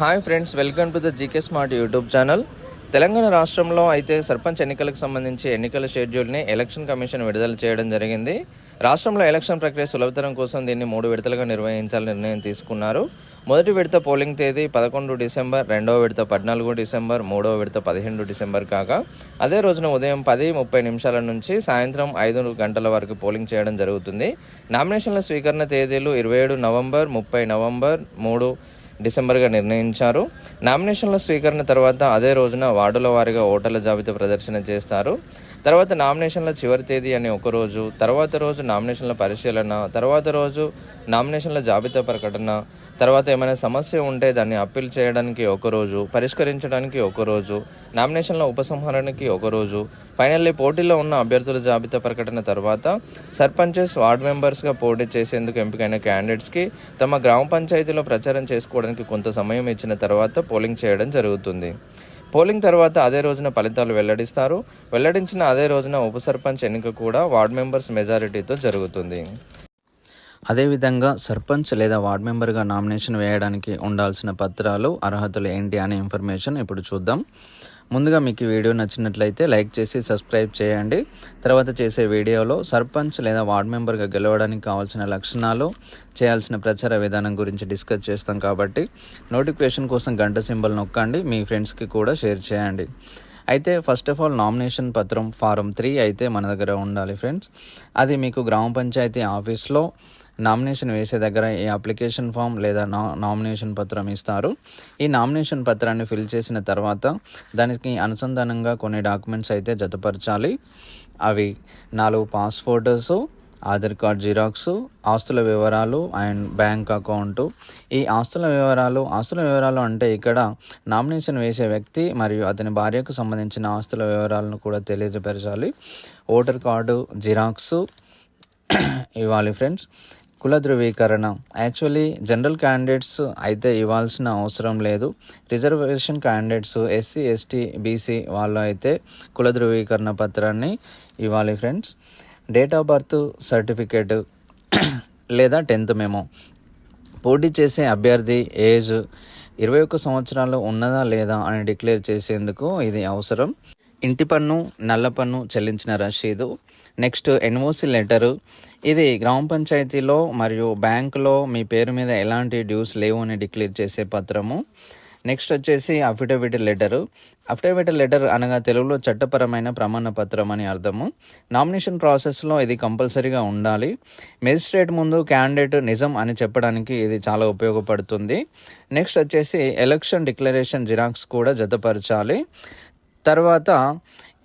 Hi friends welcome to the GK smart YouTube channel. Telangana రాష్ట్రంలో అయితే సర్పంచ్ ఎన్నికలకు సంబంధించి ఎన్నికల షెడ్యూల్ని ఎలక్షన్ కమిషన్ విడుదల చేయడం జరిగింది. రాష్ట్రంలో ఎలక్షన్ ప్రక్రియ సులభతరం కోసం దీన్ని మూడు విడతలుగా నిర్వహించాలని నిర్ణయం తీసుకున్నారు. మొదటి విడత పోలింగ్ తేదీ పదకొండు డిసెంబర్ రెండవ విడత పద్నాలుగు డిసెంబర్ మూడవ విడత పదిహేను డిసెంబర్ కాగా అదే రోజున ఉదయం పది ముప్పై నిమిషాల నుంచి సాయంత్రం ఐదు గంటల వరకు పోలింగ్ చేయడం జరుగుతుంది. నామినేషన్ల స్వీకరణ తేదీలు ఇరవై ఏడు నవంబర్ ముప్పై నవంబర్ మూడు డిసెంబర్గా నిర్ణయించారు. నామినేషన్ల స్వీకరణ తర్వాత అదే రోజున వార్డుల వారీగా ఓటర్ల జాబితా ప్రదర్శన చేస్తారు. తర్వాత నామినేషన్ల చివరి తేదీ అని ఒక రోజు తర్వాత రోజు నామినేషన్ల పరిశీలన తర్వాత రోజు నామినేషన్ల జాబితా ప్రకటన తర్వాత ఏమైనా సమస్య ఉంటే దాన్ని అప్పీల్ చేయడానికి ఒక రోజు పరిష్కరించడానికి ఒక రోజు నామినేషన్ల ఉపసంహరణకి ఒక రోజు ఫైనల్లీ పోటీలో ఉన్న అభ్యర్థుల జాబితా ప్రకటన తర్వాత సర్పంచెస్ వార్డ్ మెంబర్స్గా పోటీ చేసేందుకు ఎంపికైన క్యాండిడేట్స్కి తమ గ్రామ పంచాయతీలో ప్రచారం చేసుకోవడానికి కొంత సమయం ఇచ్చిన తర్వాత పోలింగ్ చేయడం జరుగుతుంది. పోలింగ్ తర్వాత అదే రోజున ఫలితాలు వెల్లడిస్తారు. వెల్లడించిన అదే రోజున ఉప సర్పంచ్ ఎన్నిక కూడా వార్డు మెంబర్స్ మెజారిటీతో జరుగుతుంది. అదేవిధంగా సర్పంచ్ లేదా వార్డ్ మెంబర్గా నామినేషన్ వేయడానికి ఉండాల్సిన పత్రాలు అర్హతలు ఏంటి అనే ఇన్ఫర్మేషన్ ఇప్పుడు చూద్దాం. ముందుగా మీకు వీడియో నచ్చినట్లయితే లైక్ చేసి సబ్స్క్రైబ్ చేయండి. తర్వాత చేసే వీడియోలో సర్పంచ్ లేదా వార్డ్ మెంబర్గా గెలవడానికి కావాల్సిన లక్షణాలు చేయాల్సిన ప్రచార విధానం గురించి డిస్కస్ చేస్తాం కాబట్టి నోటిఫికేషన్ కోసం గంట సింబల్ నొక్కండి మీ ఫ్రెండ్స్కి కూడా షేర్ చేయండి. అయితే ఫస్ట్ ఆఫ్ ఆల్ నామినేషన్ పత్రం ఫారం త్రీ అయితే మన దగ్గర ఉండాలి ఫ్రెండ్స్. అది మీకు గ్రామ పంచాయతీ ఆఫీస్లో నామినేషన్ వేసే దగ్గర ఈ అప్లికేషన్ ఫామ్ లేదా నా నామినేషన్ పత్రం ఇస్తారు. ఈ నామినేషన్ పత్రాన్ని ఫిల్ చేసిన తర్వాత దానికి అనుసంధానంగా కొన్ని డాక్యుమెంట్స్ అయితే జతపరచాలి. అవి నాలుగు pass photos Aadhaar card xerox ఆస్తుల వివరాలు అండ్ బ్యాంక్ అకౌంటు. ఈ ఆస్తుల వివరాలు ఆస్తుల వివరాలు అంటే ఇక్కడ నామినేషన్ వేసే వ్యక్తి మరియు అతని భార్యకు సంబంధించిన ఆస్తుల వివరాలను కూడా తెలియజపరచాలి ఓటర్ కార్డు జిరాక్స్ ఇవ్వాలి ఫ్రెండ్స్. కుల ధృవీకరణ. యాక్చువల్లీ జనరల్ క్యాండిడేట్స్ అయితే ఇవ్వాల్సిన అవసరం లేదు. Reservation candidates SC ST BC వాళ్ళు అయితే కుల ధృవీకరణ పత్రాన్ని ఇవ్వాలి friends date of birth certificate లేదా టెన్త్ మేమో పోటీ చేసే అభ్యర్థి ఏజ్ ఇరవై ఒక్క సంవత్సరాలు ఉన్నదా లేదా అని డిక్లేర్ చేసేందుకు ఇది అవసరం. ఇంటి పన్ను నల్ల పన్ను చెల్లించిన రసీదు నెక్స్ట్ ఎన్ఓసి లెటరు. ఇది గ్రామ పంచాయతీలో మరియు బ్యాంకులో మీ పేరు మీద ఎలాంటి డ్యూస్ లేవు అని డిక్లేర్ చేసే పత్రము. నెక్స్ట్ వచ్చేసి అఫిడవిట్ లెటరు. అఫిడవిట్ లెటర్ అనగా తెలుగులో చట్టపరమైన ప్రమాణ పత్రం అని అర్థము. నామినేషన్ ప్రాసెస్లో ఇది కంపల్సరీగా ఉండాలి. మెజిస్ట్రేట్ ముందు క్యాండిడేట్ నిజం అని చెప్పడానికి ఇది చాలా ఉపయోగపడుతుంది. నెక్స్ట్ వచ్చేసి ఎలక్షన్ డిక్లరేషన్ జిరాక్స్ కూడా జతపరచాలి. తర్వాత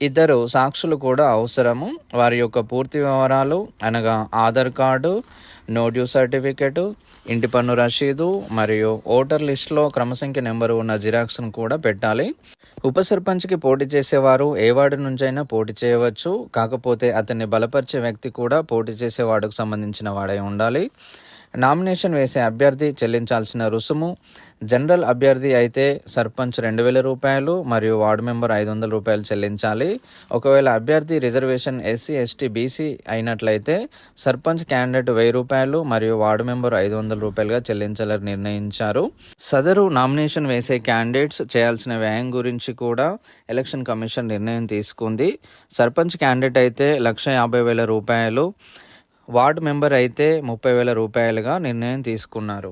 ఇద్దరు సాక్షులు కూడా అవసరము. వారి యొక్క పూర్తి వివరాలు అనగా ఆధార్ కార్డు నోడ్యూ సర్టిఫికెట్ ఇంటి పన్ను రసీదు మరియు ఓటర్ లిస్ట్లో క్రమసంఖ్య నెంబరు ఉన్న జిరాక్స్ను కూడా పెట్టాలి. ఉప సర్పంచ్కి పోటీ చేసేవారు ఏ వార్డు నుంచైనా పోటీ చేయవచ్చు. కాకపోతే అతన్ని బలపరిచే వ్యక్తి కూడా పోటీ చేసే వార్డుకు సంబంధించిన వాడై ఉండాలి. నామినేషన్ వేసే అభ్యర్థి చెల్లించాల్సిన రుసుము. జనరల్ అభ్యర్థి అయితే సర్పంచ్ రెండు వేల రూపాయలు మరియు వార్డు మెంబర్ ఐదు వందల రూపాయలు చెల్లించాలి. ఒకవేళ అభ్యర్థి రిజర్వేషన్ ఎస్సీ ఎస్టీ బీసీ అయినట్లయితే సర్పంచ్ క్యాండిడేట్ వెయ్యి రూపాయలు మరియు వార్డు మెంబర్ ఐదు వందల రూపాయలుగా చెల్లించాలని నిర్ణయించారు. సదరు నామినేషన్ వేసే క్యాండిడేట్స్ చేయాల్సిన వ్యయం గురించి కూడా ఎలక్షన్ కమిషన్ నిర్ణయం తీసుకుంది. సర్పంచ్ క్యాండిడేట్ అయితే లక్ష యాభై వేల రూపాయలు వార్డు మెంబర్ అయితే ముప్పై వేల రూపాయలుగా నిర్ణయం తీసుకున్నారు.